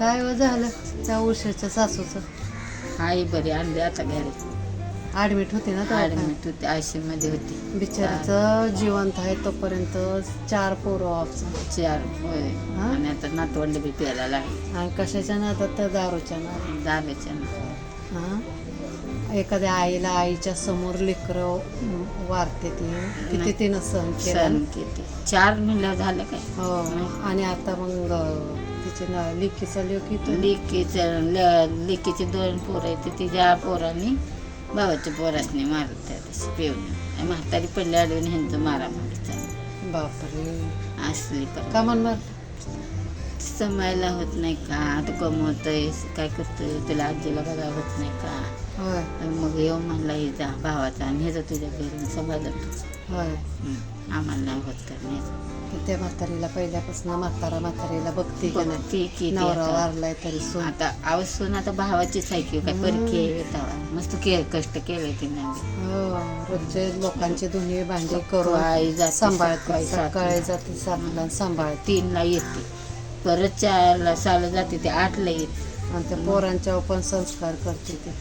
काय व झालं? त्या उषाच्या सासूचं. आई बरी आणली आता घरी. ऍडमिट होती ना. ऍडमिट होती आयसीयू मध्ये होती. बिचारीचं जिवंत आहे तोपर्यंत चार पोरं ऑफचं चार होय. हा? आणि आता नातवंड बी प्यायला लागली आणि कशाच्या नादात? तर दारूच्या नादात. दाब्याच्या ना हा? एखाद्या आईला आईच्या समोर लेकरं वारते ती. किती. तिनं सहन केलं? चार म्हणलं झालं काय? हो. आणि आता मग अं, तिचे ना लिकीचा लेक येतो लेकीचं ल- लेकीचे दोन पोरं आहेत तिच्या पोरांनी भावाच्या पोरासनी मारत त्या दिवशी आणि म्हातारी पडली अडवून ह्यांचं मारामारी चालली बापरे. असली पण का म्हणणार समायला होत नाही का? तू कमवतोय काय करतोय? तुला आजीला बघा होत नाही का? होय. मग येऊ म्हणला हे जा भावाचा आणि हे जा तुझ्या घरी समाजात होय. आम्हाला नाही होत तर त्या म्हातारीला पहिल्यापासून म्हातारा म्हातारीला बघते का नाही. बघते की ती नवरा आता. वारलाय तरी सोन. आता अवसून आता भावाचीच आहे की काय परकी आहे तवा मस्त के कष्ट केलंय तिने. हो रोजचे लोकांचे दुनिये भांडे करून आई जाते सांभाळते सकाळी सकाळी जाते सातला सांभाळते. तीनला येते. परत चारला साला जाते ते आठला येते. आणि त्या पोरांच्यावर पण संस्कार करते ते.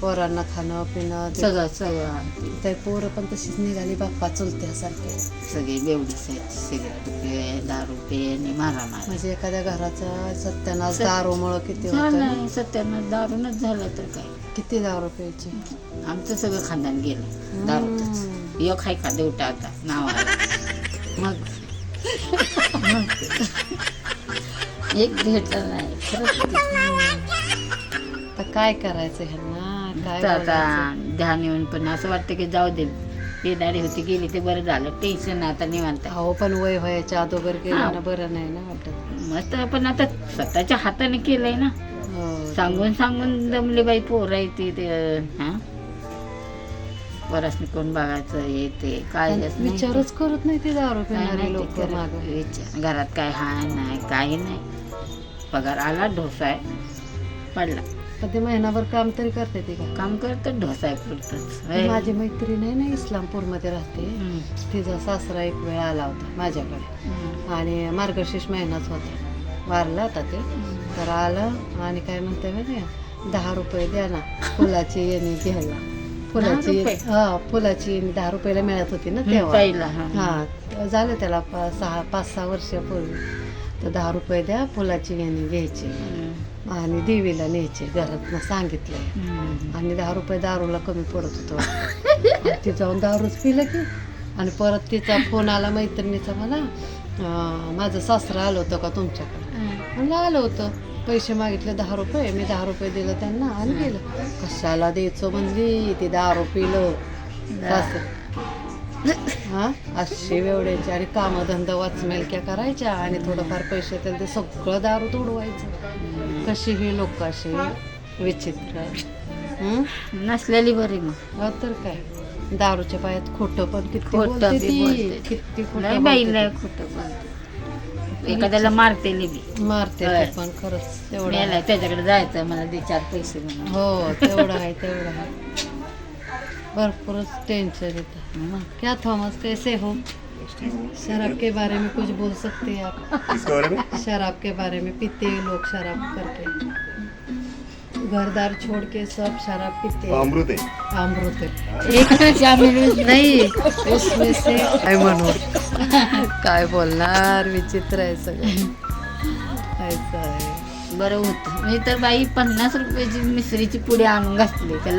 पोरांना खाणं पिणं सगळं सगळं. ते पोरं पण तशीच निघाली बाप्पा चुलत्यासारखे. सगळे बेवडीच आहेत सिगरेट पे दारू पे आणि मारामारी. म्हणजे एखाद्या घराचा सत्यानाश सत- दारूमुळं किती होतं? झालं सत्यानं दारूनच झालं तर काय? किती दारू प्यायची? आमचं सगळं खानदान गेलं दारूतच. हम्म. एक हाय का देवटा आता मग मग. एक भेटलं नाही खरंच आता काय करायचं ह्यांना काय तर आता बोलायचं? ध्यान येऊन पण असं वाटतं की जाऊ दे येणारी होती गेली ते बरं झालं टेन्शन आता निवांत आहे. अहो पण वय व्हायच्या अगोदर हा. गेलं ना बरं नाही ना वाटत मस्त पण आता स्वतःच्या हाताने केलंय ना हो. सांगून सांगून दमले बाई पोर आहे ते ते, हा वरासनी कोण बघायचं हे ते काय विचारच करत नाही ते दारू काय नाही पिणारे ते लोक करत. माग विचार घरात काय हाय नाही काही नाही पगार आला ढोसा आहे. पडला. पण ते महिनाभर काम तरी करते ती का? काम करतं ढोसा आहे पुरतच. माझी मैत्रीण आहे ना इस्लामपूरमध्ये राहते. हम्म. तिचा सासरा एक वेळ आला होता माझ्याकडे. आणि मार्गशीर्ष महिनाच होता. वारला होता ते. तर आलं आणि काय म्हणते माहिती? दहा रुपये द्या ना फुलाची येणी घ्यायला. फुलाची रुपये? हा फुलाची येणी दहा रुपयाला मिळत होती ना तेव्हा. पहिला हा. हा झालं त्याला प- सहा पाच सहा वर्षापूर्वी तर दहा रुपये द्या फुलाची येणी घ्यायची. आणि देवीला न्यायची घरात सांगितलंय. आणि दहा रुपये दारूला कमी पडत होतं. ती जाऊन दारूच पिलं की. आणि परत तिचा फोन आला मैत्रिणीचा मला अं, माझं सासरं आलं होतं का तुमच्याकडे? म्हणलं आलं होतं. पैसे मागितले दहा रुपये मी दहा रुपये दिलं त्यांना आणि गेलं. कशाला द्यायचं म्हणली ती दारू पिलं. सासर हा? अशी वेवड्याची आणि कामधंदा वाचमेलक्या करायच्या आणि थोडंफार पैसे त्याला ते सगळं दारू तोडवायचं. कशी ही लोक अशी विचित्र. हं? नसलेली बरी मग. हो तर काय? दारूच्या पायात खोटं पण किती खोटं बोलते बी ती. बोलते. किती लय खोटं बाई बोलते लय खोटं बोलते. एखाद्याला मारतेली बी. ती. मारते होय. पण खरंच तेवढं मेलाय. त्याच्याकडे जायचं मला दे चार पैसे म्हणून. हो तेवढं आहे तेवढं आहे. भरपूरच टेंशन येतं. मग क्या थॉमस कैसे हो? शराब के बारे में कुछ बोल सकते हैं आप? शराब के बारे में पीते हैं लोग शराब करके। घरदार छोड़ के सब शराब पीते हैं। अमृत है। अमृत है। एक शामिल नाही उसमें से काय म्हणू काय बोलणार? विचित्र आहे सगळं. ऐसा आहे बरं होतं. मी तर बाई पन्नास रुपयाची मिसरीची पुडी आणून घातली त्या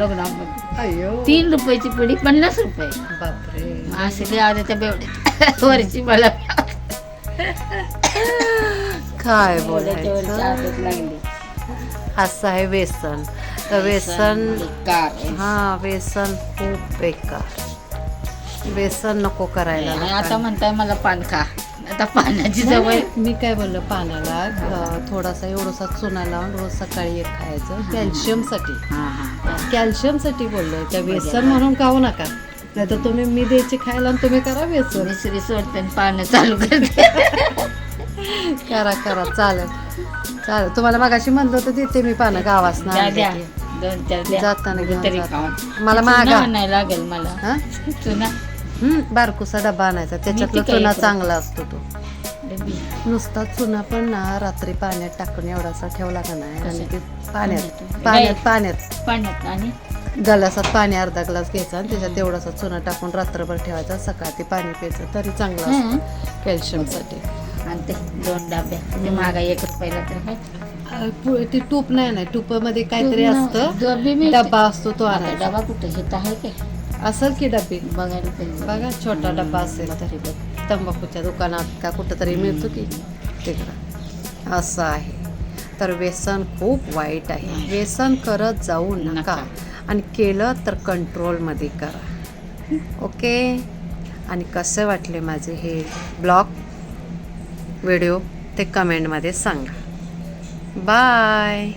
अयो तीन रुपयाची पुडी पन्नास रुपये. बापरे. असली आधी त्या बेवड्या. वरची मला. काय बोलायचं? लागली. असं आहे व्यसन. तर व्यसन आहे. हा व्यसन खूप बेकार. व्यसन नको करायला आता. म्हणताय मला पान खा. आता पाण्याची सवय मी काय बोललं अं, थोडासा एवढासा चुना लावून रोज सकाळी एक खायचं कॅल्शियमसाठी. कॅल्शियमसाठी बोललोय त्या व्यसन म्हणून खाऊ नका. नाही तर तुम्ही मी द्यायची खायला आणि तुम्ही करा व्यसन मिसरी सोडते आणि पानं चालू करते. करा करा चालेल. चालेल. तुम्हाला मगाशी म्हणलं होतं देते मी पानं गावास दोन चार द्या. जाताना घेऊन तरी मला मागा. आणायला लागेल मला. हा? चुना. बारकुसा डबा आणायचा. त्याच्यातला चुना? चांगला असतो तो. नुसता चुना पण ना रात्री पाण्यात टाकून एवढासा ठेवला का नाही. आणि ते पाण्यात. पाण्यात? पाण्यात पाण्यात. आणि? गलासात पाणी अर्धा ग्लास घ्यायचा आणि त्याच्यात तेवढासा चुना टाकून रात्रभर ठेवायचा. सकाळ ते पाणी प्यायचं तरी चांगलं. असतं कॅल्शियमसाठी. आणि ते दोन डब्या ते मागा एक रुपयाला तर आहे. अ, पु- ते तूप नाही नाही. तुपामध्ये काहीतरी असतं. डबी. डब्बा असतो तो आता आणायचा. डबा कुठे? घेत आहे काय असेल की डबी? बघायला पाहिजे. बघा छोटा डब्बा असेल तर. तंबाखूच्या दुकानात का कुठंतरी मिळतो की? तिकडं असं आहे. तर व्यसन खूप वाईट आहे. व्यसन करत जाऊ नका. नका. आणि केलं तर कंट्रोलमध्ये करा. ओके? आणि कसे वाटले माझे हे ब्लॉग? व्हिडिओ? ते कमेंटमध्ये सांगा. बाय